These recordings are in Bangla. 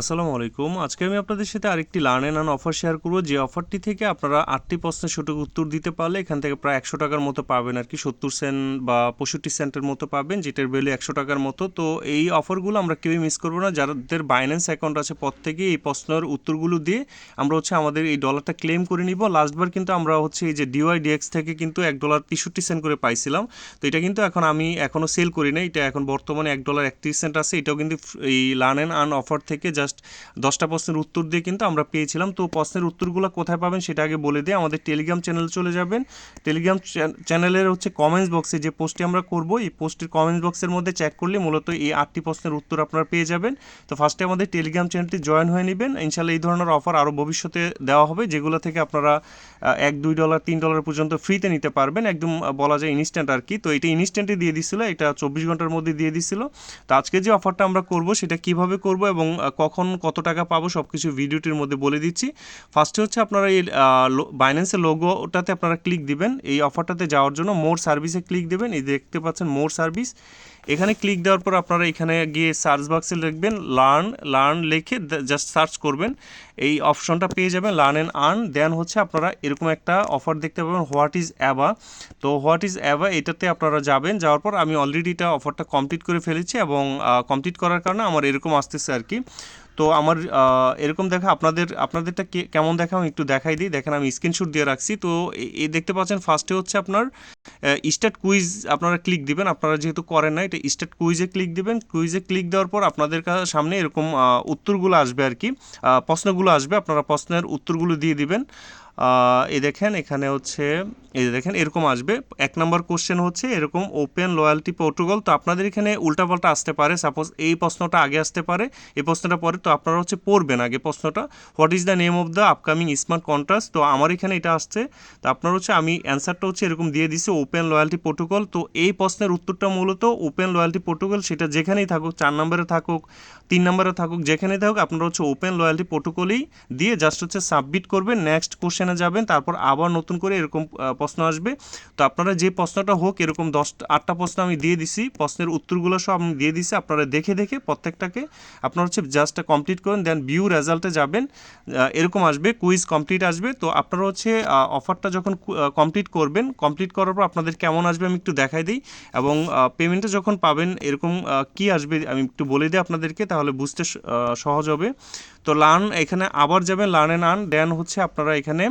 আসসালামু আলাইকুম। আজকে আমি আপনাদের সাথে আরেকটি learn and earn offer share করব। যে অফারটি থেকে আপনারা আটটি প্রশ্নের সঠিক উত্তর দিতে পারলে এখান থেকে প্রায় একশো টাকার মতো পাবেন আর কি, সত্তর সেন্ট বা পঁয়ষট্টি সেন্টের মতো পাবেন, যেটার ভ্যালু একশো টাকার মতো। তো এই অফারগুলো আমরা কেউই মিস করব না। যাদের বাইন্যান্স অ্যাকাউন্ট আছে প্রত্যেকে এই প্রশ্নের উত্তরগুলো দিয়ে আমরা হচ্ছে আমাদের এই ডলারটা ক্লেম করে নিব। লাস্টবার কিন্তু আমরা হচ্ছে এই যে ডিওয়াই ডিএক্স থেকে কিন্তু এক ডলার তেষট্টি সেন্ট করে পাইছিলাম। তো এটা কিন্তু এখন আমি এখনও সেল করি না এটা এখন বর্তমানে এক ডলার একত্রিশ সেন্ট আছে। এটাও কিন্তু এই লার্ন অ্যান্ড আন অফার থেকে জাস্ট দশটা প্রশ্নের উত্তর দিয়ে কিন্তু আমরা পেয়েছিলাম। তো প্রশ্নের উত্তরগুলো কোথায় পাবেন সেটা আগে বলে দিয়ে আমাদের টেলিগ্রাম চ্যানেল চলে যাবেন। টেলিগ্রাম চ্যানেলের হচ্ছে কমেন্টস বক্সে যে পোস্টটি আমরা করব, এই পোস্টের কমেন্টস বক্সের মধ্যে চেক করলে মূলত এই আটটি প্রশ্নের উত্তর আপনারা পেয়ে যাবেন। তো ফার্স্টে আমাদের টেলিগ্রাম চ্যানেলটি জয়েন হয়ে নেবেন। ইনশাল্লাহ এই ধরনের অফার আরও ভবিষ্যতে দেওয়া হবে, যেগুলো থেকে আপনারা এক, দুই ডলার তিন ডলার পর্যন্ত ফ্রিতে নিতে পারবেন। একদম বলা যায় ইনস্ট্যান্ট আর কি। তো এটা ইনস্ট্যান্টে দিয়ে দিছিল, এটা চব্বিশ ঘণ্টার মধ্যে দিয়ে দিছিল। তো আজকে যে অফারটা আমরা করব, সেটা কীভাবে করব এবং কখন কত টাকা পাবো সব কিছু ভিডিওটির মধ্যে বলে দিচ্ছি। ফার্স্টে হচ্ছে আপনারা এই বাইন্যান্সের লোগোটাতে আপনারা ক্লিক দিবেন। এই অফারটাতে যাওয়ার জন্য মোর সার্ভিসে ক্লিক দেবেন। এই দেখতে পাচ্ছেন মোর সার্ভিস এখানে ক্লিক দেওয়ার পর আপনারা এখানে গিয়ে সার্চ বক্সে লিখবেন লার্ন লার্ন লিখে জাস্ট সার্চ করবেন। এই অপশনটা পেয়ে যাবেন লার্ন অ্যান্ড আর্ন দেন হচ্ছে আপনারা এরকম একটা অফার দেখতে পাবেন হোয়াট ইজ অ্যাবা তো হোয়াট ইজ অ্যাবা এটাতে আপনারা যাবেন। যাওয়ার পর আমি অলরেডি এটা অফারটা কমপ্লিট করে ফেলেছি এবং কমপ্লিট করার কারণে আমার এরকম আসতেছে আর কি। তো আমার এরকম দেখা, আপনাদের, আপনাদেরটা কেমন দেখা আমি একটু দেখাই দিই। দেখেন, আমি স্ক্রিনশট দিয়ে রাখছি। তো এই দেখতে পাচ্ছেন ফার্স্টে হচ্ছে আপনার স্টার্ট কুইজ আপনারা ক্লিক দিবেন। আপনারা যেহেতু করেন না এটা স্টার্ট কুইজে ক্লিক দিবেন। কুইজে ক্লিক দেওয়ার পর আপনাদের সামনে এরকম উত্তরগুলো আসবে আর কি। প্রশ্নগুলো আসবে, আপনারা প্রশ্নের উত্তরগুলো দিয়ে দিবেন। এই দেখেন এখানে হচ্ছে, এই দেখেন, এরকম আসবে। এক নম্বর কোশ্চেন হচ্ছে, এরকম ওপেন লয়্যালটি প্রোটোকল তো আপনাদের এখানে উল্টাপাল্টা আসতে পারে। সাপোজ এই প্রশ্নটা আগে আসতে পারে, এই প্রশ্নটা পরে, তো আপনারা হচ্ছে পড়বেন আগে প্রশ্নটা। What is the name of the upcoming smart contrast তো আমার এখানে এটা আসছে। তো আপনার হচ্ছে, আমি অ্যান্সারটা হচ্ছে এরকম দিয়ে দিছি ওপেন লয়্যালটি প্রোটোকল তো এই প্রশ্নের উত্তরটা মূলত ওপেন লয়্যালটি প্রোটোকল সেটা যেখানেই থাকুক, চার নম্বরে থাকুক, তিন নম্বরে থাকুক, যেখানেই থাকুক, আপনারা হচ্ছে ওপেন লয়্যালটি প্রোটোকলই দিয়ে জাস্ট হচ্ছে সাবমিট করবেন। নেক্সট কোশ্চেনে যাবেন, তারপর আবার নতুন করে এরকম প্রশ্ন আসবে। তো আপনারা যে প্রশ্নটা হোক, এরকম দশটা আটটা প্রশ্ন আমি দিয়ে দিছি, প্রশ্নের উত্তরগুলো সব আমি দিয়ে দিছি, আপনারা দেখে দেখে প্রত্যেকটাকে আপনারা হচ্ছে জাস্ট কমপ্লিট করেন দেন ভিউ রেজাল্টে যাবেন। এরকম আসবে কুইজ কমপ্লিট আসবে। তো আপনারা হচ্ছে অফারটা যখন কমপ্লিট করবেন কমপ্লিট করার পর আপনাদের কেমন আসবে আমি একটু দেখাই দিই, এবং পেমেন্টটা যখন পাবেন, এরকম কি আসবে আমি একটু বলে দিই আপনাদেরকে, তাহলে বুঝতে সহজ হবে। তো লার্ন এখানে আবার যাবেন লার্ন অ্যান্ড আর্ন দেন হচ্ছে আপনারা এখানে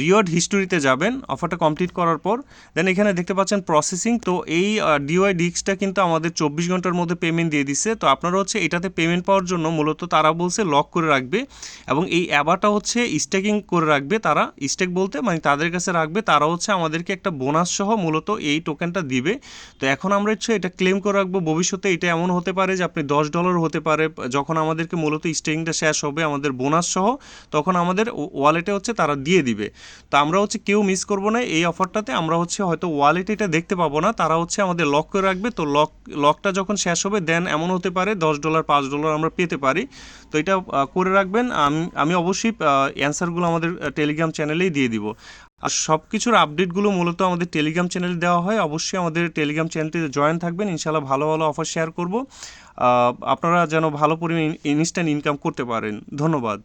রিওয়ার্ড হিস্টোরিতে যাবেন অফারটা কমপ্লিট করার পর। দেন এখানে দেখতে পাচ্ছেন প্রসেসিং তো এই ডিওয়াই ডিক্সটা কিন্তু আমাদের চব্বিশ ঘণ্টার মধ্যে পেমেন্ট দিয়ে দিচ্ছে তো আপনারা হচ্ছে এটাতে পেমেন্ট পাওয়ার জন্য মূলত তারা বলছে লক করে রাখবে এবং এই অ্যাবাটা হচ্ছে স্টেকিং করে রাখবে তারা। স্টেক বলতে মানে তাদের কাছে রাখবে, তারা হচ্ছে আমাদেরকে একটা বোনাস সহ মূলত এই টোকেনটা দিবে। তো এখন আমরা হচ্ছে এটা ক্লেম করে রাখব। ভবিষ্যতে এটা এমন হতে পারে যে আপনি দশ ডলার হতে পারে। যখন আমাদেরকে মূলত স্টেকিংটা শেষ হবে আমাদের বোনাস সহ, তখন আমাদের ওয়ালেটে হচ্ছে তারা দিয়ে দিবে। তো আমরা হচ্ছে কেউ মিস করব না, এই অফারটাতে আমরা হচ্ছে হয়তো ওয়ালেট এটা দেখতে পাবো না, তারা হচ্ছে আমাদের লক করে রাখবে। তো লক লকটা যখন শেষ হবে দেন এমন হতে পারে দশ ডলার পাঁচ ডলার আমরা পেতে পারি। তো এটা করে রাখবেন। আমি আমি অবশ্যই অ্যান্সারগুলো আমাদের টেলিগ্রাম চ্যানেলেই দিয়ে দিব। আর সব কিছুর আপডেটগুলো মূলত আমাদের টেলিগ্রাম চ্যানেলে দেওয়া হয়। অবশ্যই আমাদের টেলিগ্রাম চ্যানেলটিতে জয়েন থাকবেন। ইনশাল্লাহ ভালো ভালো অফার শেয়ার করব। আপনারা যেন ভালো পরিমাণ ইনস্ট্যান্ট ইনকাম করতে পারেন। ধন্যবাদ।